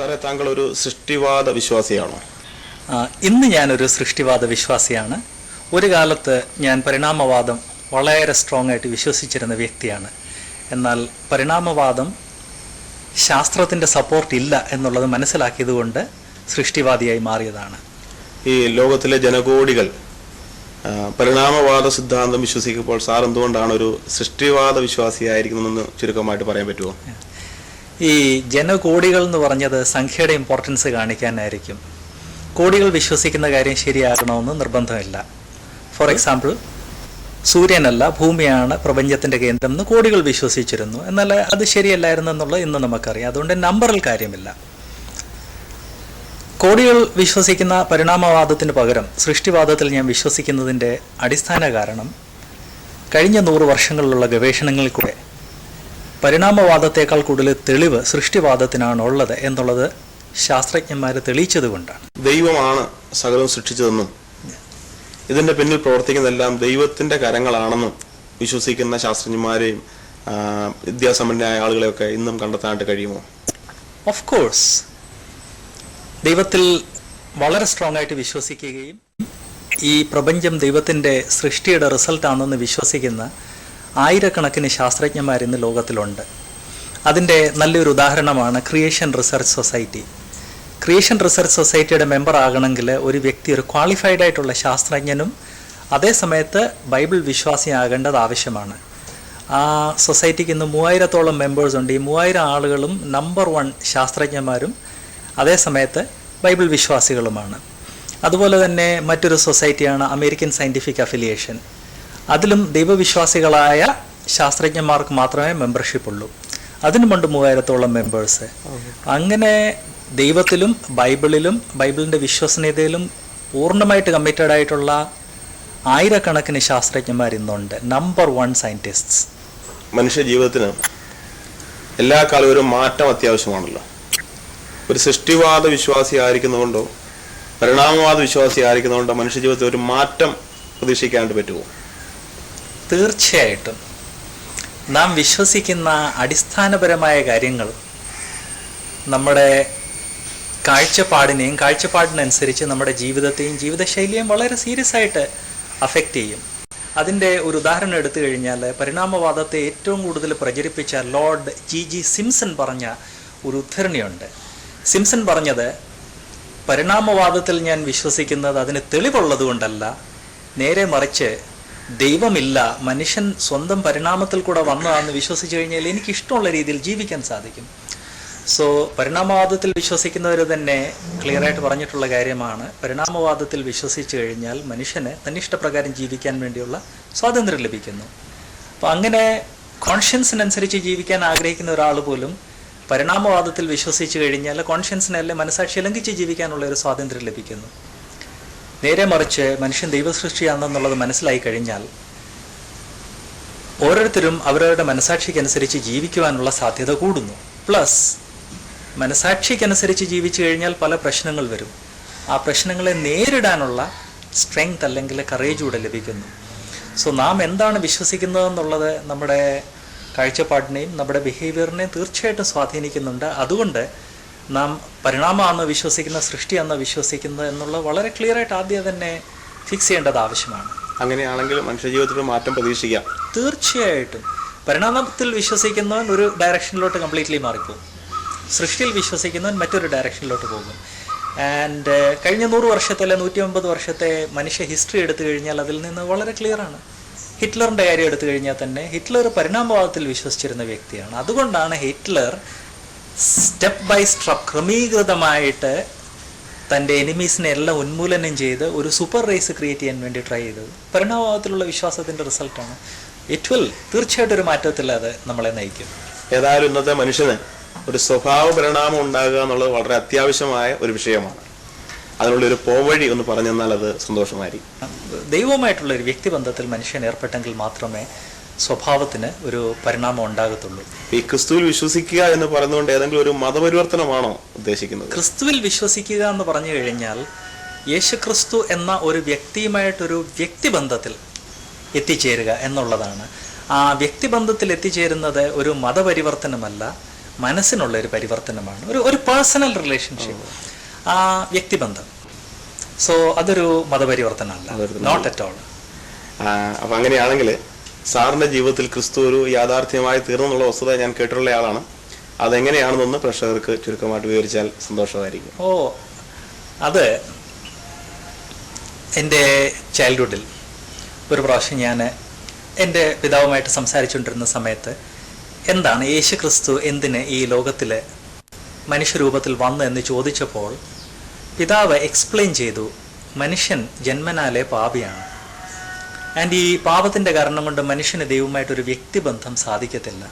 സാറേ താങ്കൾ ഒരു സൃഷ്ടിവാദ വിശ്വാസിയാണോ? ഇന്ന് ഞാനൊരു സൃഷ്ടിവാദ വിശ്വാസിയാണ്. ഒരു കാലത്ത് ഞാൻ പരിണാമവാദം വളരെ സ്ട്രോങ് ആയിട്ട് വിശ്വസിച്ചിരുന്ന വ്യക്തിയാണ്. എന്നാൽ പരിണാമവാദം ശാസ്ത്രത്തിന്റെ സപ്പോർട്ട് ഇല്ല എന്നുള്ളത് മനസ്സിലാക്കിയതുകൊണ്ട് സൃഷ്ടിവാദിയായി മാറിയതാണ്. ഈ ലോകത്തിലെ ജനകോടികൾ പരിണാമവാദ സിദ്ധാന്തം വിശ്വസിക്കുമ്പോൾ സാർ എന്തുകൊണ്ടാണ് ഒരു സൃഷ്ടിവാദ വിശ്വാസിയായിരിക്കുന്നതെന്ന് ചുരുക്കമായിട്ട് പറയാൻ പറ്റുമോ? ഈ ജനകോടികൾ എന്ന് പറഞ്ഞത് സംഖ്യയുടെ ഇമ്പോർട്ടൻസ് കാണിക്കാനായിരിക്കും. കോടികൾ വിശ്വസിക്കുന്ന കാര്യം ശരിയാകണമെന്ന് നിർബന്ധമില്ല. ഫോർ എക്സാമ്പിൾ സൂര്യനല്ല ഭൂമിയാണ് പ്രപഞ്ചത്തിന്റെ കേന്ദ്രം എന്ന് കോടികൾ വിശ്വസിച്ചിരുന്നു. എന്നാൽ അത് ശരിയല്ലായിരുന്നു എന്നുള്ളത് ഇന്ന് നമുക്കറിയാം. അതുകൊണ്ട് നമ്പറിൽ കാര്യമില്ല. കോടികൾ വിശ്വസിക്കുന്ന പരിണാമവാദത്തിന് പകരം സൃഷ്ടിവാദത്തിൽ ഞാൻ വിശ്വസിക്കുന്നതിന്റെ അടിസ്ഥാന കാരണം കഴിഞ്ഞ നൂറ് വർഷങ്ങളിലുള്ള ഗവേഷണങ്ങളിൽ കൂടെ പരിണാമവാദത്തേക്കാൾ കൂടുതൽ തെളിവ് സൃഷ്ടിവാദത്തിനാണ് ഉള്ളത് എന്നുള്ളത് ശാസ്ത്രജ്ഞന്മാർ തെളിയിച്ചതുകൊണ്ടാണ്. ദൈവമാണ് സകലം സൃഷ്ടിച്ചതെന്നും ഇതിന്റെ പിന്നിൽ പ്രവർത്തിക്കുന്നതെല്ലാം ദൈവത്തിന്റെ കരങ്ങളാണെന്നും വിശ്വസിക്കുന്ന ശാസ്ത്രജ്ഞന്മാരെയും വിദ്യാസമ്പന്നരായ ആളുകളെയൊക്കെ ഇന്നും കണ്ടെത്താനായിട്ട് കഴിയുമോ? ഓഫ് കോഴ്സ് ദൈവത്തിൽ വളരെ സ്ട്രോങ് ആയിട്ട് വിശ്വസിക്കുകയും ഈ പ്രപഞ്ചം ദൈവത്തിന്റെ സൃഷ്ടിയുടെ റിസൾട്ടാണെന്ന് വിശ്വസിക്കുന്ന ആയിരക്കണക്കിന് ശാസ്ത്രജ്ഞന്മാർ ഇന്ന് ലോകത്തിലുണ്ട്. അതിന്റെ നല്ലൊരു ഉദാഹരണമാണ് creation research society creation research സൊസൈറ്റിയുടെ മെമ്പർ ആകണമെങ്കിൽ ഒരു വ്യക്തി ഒരു ക്വാളിഫൈഡ് ആയിട്ടുള്ള ശാസ്ത്രജ്ഞനും അതേ സമയത്ത് ബൈബിൾ വിശ്വാസിയാകേണ്ടത് ആവശ്യമാണ്. ആ സൊസൈറ്റിക്ക് ഇന്ന് മൂവായിരത്തോളം മെമ്പേഴ്സ് ഉണ്ട്. ഈ മൂവായിരം ആളുകളും നമ്പർ വൺ ശാസ്ത്രജ്ഞന്മാരും അതേ സമയത്ത് ബൈബിൾ വിശ്വാസികളുമാണ്. അതുപോലെ തന്നെ മറ്റൊരു സൊസൈറ്റിയാണ് അമേരിക്കൻ സയന്റിഫിക് അഫിലിയേഷൻ അതിലും ദൈവവിശ്വാസികളായ ശാസ്ത്രജ്ഞന്മാർക്ക് മാത്രമേ മെമ്പർഷിപ്പ് ഉള്ളൂ. അതിനു മുണ്ട് മൂവായിരത്തോളം മെമ്പേഴ്സ് അങ്ങനെ ദൈവത്തിലും ബൈബിളിലും ബൈബിളിന്റെ വിശ്വസനീയതയിലും പൂർണമായിട്ട് കമ്മിറ്റഡ് ആയിട്ടുള്ള ആയിരക്കണക്കിന് ശാസ്ത്രജ്ഞന്മാർ ഇന്നുണ്ട്. നമ്പർ വൺ സയന്റിസ്റ്റ്സ് മനുഷ്യ ജീവിതത്തിന് എല്ലാ കാലവും ഒരു മാറ്റം അത്യാവശ്യമാണല്ലോ. ഒരു സൃഷ്ടിവാദ വിശ്വാസി ആയിരിക്കുന്നതുകൊണ്ടോ പരിണാമവാദ വിശ്വാസി ആയിരിക്കുന്നതുകൊണ്ടോ മനുഷ്യ ജീവിതത്തിൽ ഒരു മാറ്റം പ്രതീക്ഷിക്കാണ്ട് പറ്റുമോ? തീർച്ചയായിട്ടും നാം വിശ്വസിക്കുന്ന അടിസ്ഥാനപരമായ കാര്യങ്ങൾ നമ്മുടെ കാഴ്ചപ്പാടിനെയും കാഴ്ചപ്പാടിനനുസരിച്ച് നമ്മുടെ ജീവിതത്തെയും ജീവിതശൈലിയെയും വളരെ സീരിയസ് ആയിട്ട് അഫക്റ്റ് ചെയ്യും. അതിന്റെ ഒരു ഉദാഹരണം എടുത്തു കഴിഞ്ഞാൽ പരിണാമവാദത്തെ ഏറ്റവും കൂടുതൽ പ്രചരിപ്പിച്ച ലോർഡ് ജി ജി സിംസൺ പറഞ്ഞ ഒരു ഉദ്ധരണിയുണ്ട്. സിംസൺ പറഞ്ഞത് പരിണാമവാദത്തിൽ ഞാൻ വിശ്വസിക്കുന്നത് അതിന് തെളിവുള്ളതുകൊണ്ടല്ല നേരെ മറിച്ച് ദൈവമില്ല മനുഷ്യൻ സ്വന്തം പരിണാമത്തിൽ കൂടെ വന്നതാണെന്ന് വിശ്വസിച്ചു കഴിഞ്ഞാൽ എനിക്ക് ഇഷ്ടമുള്ള രീതിയിൽ ജീവിക്കാൻ സാധിക്കും. സോ പരിണാമവാദത്തിൽ വിശ്വസിക്കുന്നവർ തന്നെ ക്ലിയർ ആയിട്ട് പറഞ്ഞിട്ടുള്ള കാര്യമാണ്. പരിണാമവാദത്തിൽ വിശ്വസിച്ചു കഴിഞ്ഞാൽ മനുഷ്യന് തന്നിഷ്ടപ്രകാരം ജീവിക്കാൻ വേണ്ടിയുള്ള സ്വാതന്ത്ര്യം ലഭിക്കുന്നു. അപ്പോൾ അങ്ങനെ കോൺഷ്യൻസിനനുസരിച്ച് ജീവിക്കാൻ ആഗ്രഹിക്കുന്ന ഒരാൾ പോലും പരിണാമവാദത്തിൽ വിശ്വസിച്ചു കഴിഞ്ഞാൽ കോൺഷ്യൻസിനല്ലേ മനസാക്ഷി ലംഘിച്ച് ജീവിക്കാനുള്ള ഒരു സ്വാതന്ത്ര്യം ലഭിക്കുന്നു. നേരെ മറിച്ച് മനുഷ്യൻ ദൈവസൃഷ്ടിയാണെന്നുള്ളത് മനസ്സിലായി കഴിഞ്ഞാൽ ഓരോരുത്തരും അവരവരുടെ മനസാക്ഷിക്കനുസരിച്ച് ജീവിക്കുവാനുള്ള സാധ്യത കൂടുന്നു. പ്ലസ് മനസാക്ഷിക്കനുസരിച്ച് ജീവിച്ചു കഴിഞ്ഞാൽ പല പ്രശ്നങ്ങൾ വരും. ആ പ്രശ്നങ്ങളെ നേരിടാനുള്ള സ്ട്രെങ്ത് അല്ലെങ്കിൽ കറേജ് കൂടെ ലഭിക്കുന്നു. സോ നാം എന്താണ് വിശ്വസിക്കുന്നതെന്നുള്ളത് നമ്മുടെ കാഴ്ചപ്പാടിനെയും നമ്മുടെ ബിഹേവിയറിനെയും തീർച്ചയായിട്ടും സ്വാധീനിക്കുന്നുണ്ട്. അതുകൊണ്ട് നാം പരിണാമമാണെന്ന് വിശ്വസിക്കുന്ന സൃഷ്ടിയാണെന്ന് വിശ്വസിക്കുന്നത് എന്നുള്ള വളരെ ക്ലിയർ ആയിട്ട് ആദ്യം തന്നെ ഫിക്സ് ചെയ്യേണ്ടത് ആവശ്യമാണ്. അങ്ങനെയാണെങ്കിൽ മനുഷ്യ ജീവിതത്തിൽ മാറ്റം പ്രതീക്ഷിക്കാം. തീർച്ചയായിട്ടും. പരിണാമത്തിൽ വിശ്വസിക്കുന്നവൻ ഒരു ഡയറക്ഷനിലോട്ട് കംപ്ലീറ്റ്ലി മാറിപ്പോകും. സൃഷ്ടിയിൽ വിശ്വസിക്കുന്നവൻ മറ്റൊരു ഡയറക്ഷനിലോട്ട് പോകും. ആൻഡ് കഴിഞ്ഞ നൂറ് വർഷത്തെ അല്ലെ നൂറ്റി അമ്പത് വർഷത്തെ മനുഷ്യ ഹിസ്റ്ററി എടുത്തു കഴിഞ്ഞാൽ അതിൽ നിന്ന് വളരെ ക്ലിയർ ആണ്. ഹിറ്റ്ലറിന്റെ കാര്യം എടുത്തു കഴിഞ്ഞാൽ തന്നെ ഹിറ്റ്ലർ പരിണാമവാദത്തിൽ വിശ്വസിച്ചിരുന്ന വ്യക്തിയാണ്. അതുകൊണ്ടാണ് ഹിറ്റ്ലർ സ്റ്റെപ്പ് ബൈ സ്റ്റെപ്പ് ക്രമീകൃതമായിട്ട് തന്റെ എനിമീസിനെ എല്ലാം ഉന്മൂലനം ചെയ്ത് ഒരു സൂപ്പർ റേസ് ക്രിയേറ്റ് ചെയ്യാൻ വേണ്ടി ട്രൈ ചെയ്തത്. പരിണാമത്തിലുള്ള വിശ്വാസത്തിന്റെ റിസൾട്ടാണ് ഇറ്റ് വിൽ തീർച്ചയായിട്ടും ഒരു മാറ്റത്തിൽ അത് നമ്മളെ നയിക്കും. ഏതായാലും ഇന്നത്തെ മനുഷ്യന് ഒരു സ്വഭാവ പരിണാമം ഉണ്ടാകുക എന്നുള്ളത് വളരെ അത്യാവശ്യമായ ഒരു വിഷയമാണ്. അതിനുള്ള ഒരു പോവഴി ഒന്ന് പറഞ്ഞു തന്നാൽ അത് സന്തോഷമായിരിക്കും. ദൈവമായിട്ടുള്ള ഒരു വ്യക്തിബന്ധത്തിൽ മനുഷ്യൻ ഏർപ്പെട്ടെങ്കിൽ മാത്രമേ സ്വഭാവത്തിന് ഒരു പരിണാമം ഉണ്ടാകത്തുള്ളൂ. ഈ ക്രിസ്തുവിൽ വിശ്വസിക്കുക എന്ന് പറയുന്നതുകൊണ്ട് ഏതെങ്കിലും ഒരു മതപരിവർത്തനമാണോ ഉദ്ദേശിക്കുന്നത്? ക്രിസ്തുവിൽ വിശ്വസിക്കുക എന്ന് പറഞ്ഞു കഴിഞ്ഞാൽ യേശുക്രിസ്തു എന്ന ഒരു വ്യക്തിയുമായിട്ടൊരു വ്യക്തിബന്ധത്തിൽ എത്തിച്ചേരുക എന്നുള്ളതാണ്. ആ വ്യക്തിബന്ധത്തിൽ എത്തിച്ചേരുന്നത് ഒരു മതപരിവർത്തനമല്ല മനസ്സിനുള്ള ഒരു പരിവർത്തനമാണ് ഒരു ഒരു പേഴ്സണൽ റിലേഷൻഷിപ്പ് ആ വ്യക്തിബന്ധം. സോ അതൊരു മതപരിവർത്തനമല്ല നോട്ട് അറ്റ് ഓൾ അപ്പം അപ്പൊ അങ്ങനെയാണെങ്കിൽ സാറിന്റെ ജീവിതത്തിൽ ക്രിസ്തു ഒരു യാഥാർത്ഥ്യമായി തീർന്നുള്ള വസ്തുത ഞാൻ കേട്ടിട്ടുള്ള ആളാണ്. അതെങ്ങനെയാണെന്നൊന്ന് പ്രേക്ഷകർക്ക് ചുരുക്കമായിട്ട് വിവരിച്ചാൽ സന്തോഷമായിരിക്കും. ഓ അത് എന്റെ ചൈൽഡ്ഹുഡിൽ ഒരു പ്രാവശ്യം ഞാൻ എന്റെ പിതാവുമായിട്ട് സംസാരിച്ചുകൊണ്ടിരുന്ന സമയത്ത് എന്താണ് യേശു ക്രിസ്തു എന്തിന് ഈ ലോകത്തിൽ മനുഷ്യരൂപത്തിൽ വന്നു എന്ന് ചോദിച്ചപ്പോൾ പിതാവ് എക്സ്പ്ലെയിൻ ചെയ്തു മനുഷ്യൻ ജന്മനാലെ പാപിയാണ്. ആൻഡ് ഈ പാപത്തിന്റെ കാരണം കൊണ്ട് മനുഷ്യന് ദൈവമായിട്ടൊരു വ്യക്തിബന്ധം സാധിക്കത്തില്ല.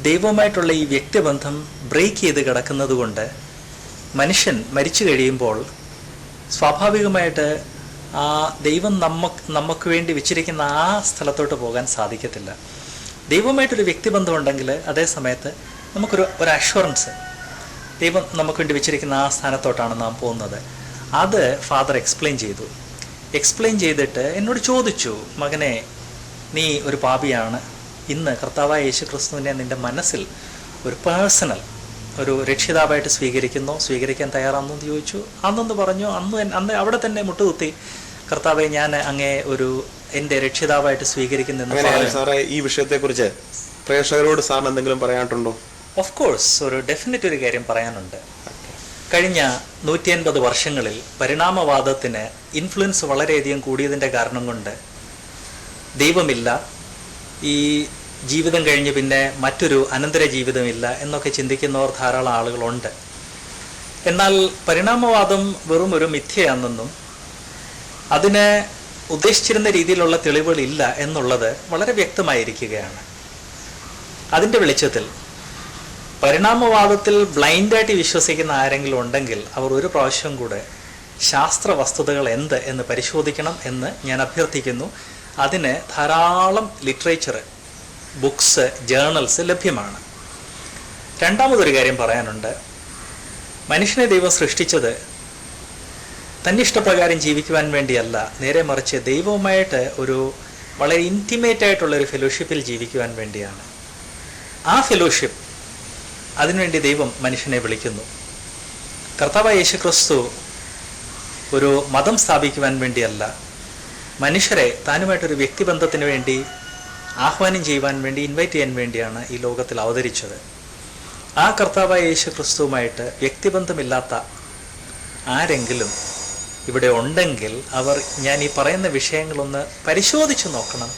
ദൈവവുമായിട്ടുള്ള ഈ വ്യക്തിബന്ധം ബ്രേക്ക് ചെയ്ത് കിടക്കുന്നത് കൊണ്ട് മനുഷ്യൻ മരിച്ചു കഴിയുമ്പോൾ സ്വാഭാവികമായിട്ട് ആ ദൈവം നമുക്ക് നമുക്ക് വേണ്ടി വെച്ചിരിക്കുന്ന ആ സ്ഥലത്തോട്ട് പോകാൻ സാധിക്കത്തില്ല. ദൈവമായിട്ടൊരു വ്യക്തിബന്ധം ഉണ്ടെങ്കിൽ അതേ സമയത്ത് നമുക്കൊരു ഒരു അഷുറൻസ് ദൈവം നമുക്ക് വേണ്ടി വെച്ചിരിക്കുന്ന ആ സ്ഥാനത്തോട്ടാണ് നാം പോകുന്നത്. അത് ഫാദർ എക്സ്പ്ലെയിൻ ചെയ്തു. എക്സ്പ്ലെയിൻ ചെയ്തിട്ട് എന്നോട് ചോദിച്ചു മകനെ നീ ഒരു പാപിയാണ്. ഇന്ന് കർത്താവായ യേശു ക്രിസ്തുവിനെ നിന്റെ മനസ്സിൽ ഒരു പേഴ്സണൽ ഒരു രക്ഷിതാവായിട്ട് സ്വീകരിക്കുന്നു. സ്വീകരിക്കാൻ തയ്യാറാണെന്ന് ചോദിച്ചു. അന്നൊന്ന് പറഞ്ഞു അന്ന് അന്ന് അവിടെ തന്നെ മുട്ടുകുത്തി കർത്താവെ ഞാൻ അങ്ങേ ഒരു എന്റെ രക്ഷിതാവായിട്ട് സ്വീകരിക്കുന്നു ഈ വിഷയത്തെക്കുറിച്ച് പ്രേക്ഷകരോട് സാറിന് എന്തെങ്കിലും പറയാനുണ്ടോ? ഓഫ് കോഴ്സ് ഒരു ഡെഫിനറ്റ് ഒരു കാര്യം പറയാനുണ്ട്. കഴിഞ്ഞ നൂറ്റി അൻപത് വർഷങ്ങളിൽ പരിണാമവാദത്തിന് ഇൻഫ്ലുവൻസ് വളരെയധികം കൂടിയതിന്റെ കാരണം കൊണ്ട് ദൈവമില്ല ഈ ജീവിതം കഴിഞ്ഞ് പിന്നെ മറ്റൊരു അനന്തര ജീവിതമില്ല എന്നൊക്കെ ചിന്തിക്കുന്നവർ ധാരാളം ആളുകളുണ്ട്. എന്നാൽ പരിണാമവാദം വെറും ഒരു മിഥ്യയാണെന്നും അതിന് ഉദ്ദേശിച്ചിരുന്ന രീതിയിലുള്ള തെളിവുകളില്ല എന്നുള്ളത് വളരെ വ്യക്തമായിരിക്കുകയാണ്. അതിന്റെ വെളിച്ചത്തിൽ പരിണാമവാദത്തിൽ ബ്ലൈൻഡായിട്ട് വിശ്വസിക്കുന്ന ആരെങ്കിലും ഉണ്ടെങ്കിൽ അവർ ഒരു പ്രാവശ്യം കൂടെ ശാസ്ത്ര വസ്തുതകൾ എന്ത് എന്ന് പരിശോധിക്കണം എന്ന് ഞാൻ അഭ്യർത്ഥിക്കുന്നു. അതിന് ധാരാളം ലിറ്ററേച്ചർ ബുക്സ് ജേണൽസ് ലഭ്യമാണ്. രണ്ടാമതൊരു കാര്യം പറയാനുണ്ട്. മനുഷ്യനെ ദൈവം സൃഷ്ടിച്ചത് തന്നിഷ്ടപ്രകാരം ജീവിക്കുവാൻ വേണ്ടിയല്ല. നേരെ മറിച്ച് ദൈവവുമായിട്ട് ഒരു വളരെ ഇന്റിമേറ്റ് ആയിട്ടുള്ള ഒരു ഫെലോഷിപ്പിൽ ജീവിക്കുവാൻ വേണ്ടിയാണ്. ആ ഫെലോഷിപ്പ് അതിനുവേണ്ടി ദൈവം മനുഷ്യനെ വിളിക്കുന്നു. കർത്താവ് യേശു ക്രിസ്തു ഒരു മതം സ്ഥാപിക്കുവാൻ വേണ്ടിയല്ല മനുഷ്യരെ താനുമായിട്ടൊരു വ്യക്തിബന്ധത്തിന് വേണ്ടി ആഹ്വാനം ചെയ്യുവാൻ വേണ്ടി ഇൻവൈറ്റ് ചെയ്യാൻ വേണ്ടിയാണ് ഈ ലോകത്തിൽ അവതരിച്ചത്. ആ കർത്താവായ യേശു ക്രിസ്തുവുമായിട്ട് വ്യക്തിബന്ധമില്ലാത്ത ആരെങ്കിലും ഇവിടെ ഉണ്ടെങ്കിൽ അവർ ഞാൻ ഈ പറയുന്ന വിഷയങ്ങളൊന്ന് പരിശോധിച്ച് നോക്കണം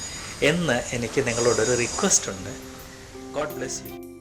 എന്ന് എനിക്ക് നിങ്ങളോടൊരു റിക്വസ്റ്റ് ഉണ്ട്. God bless you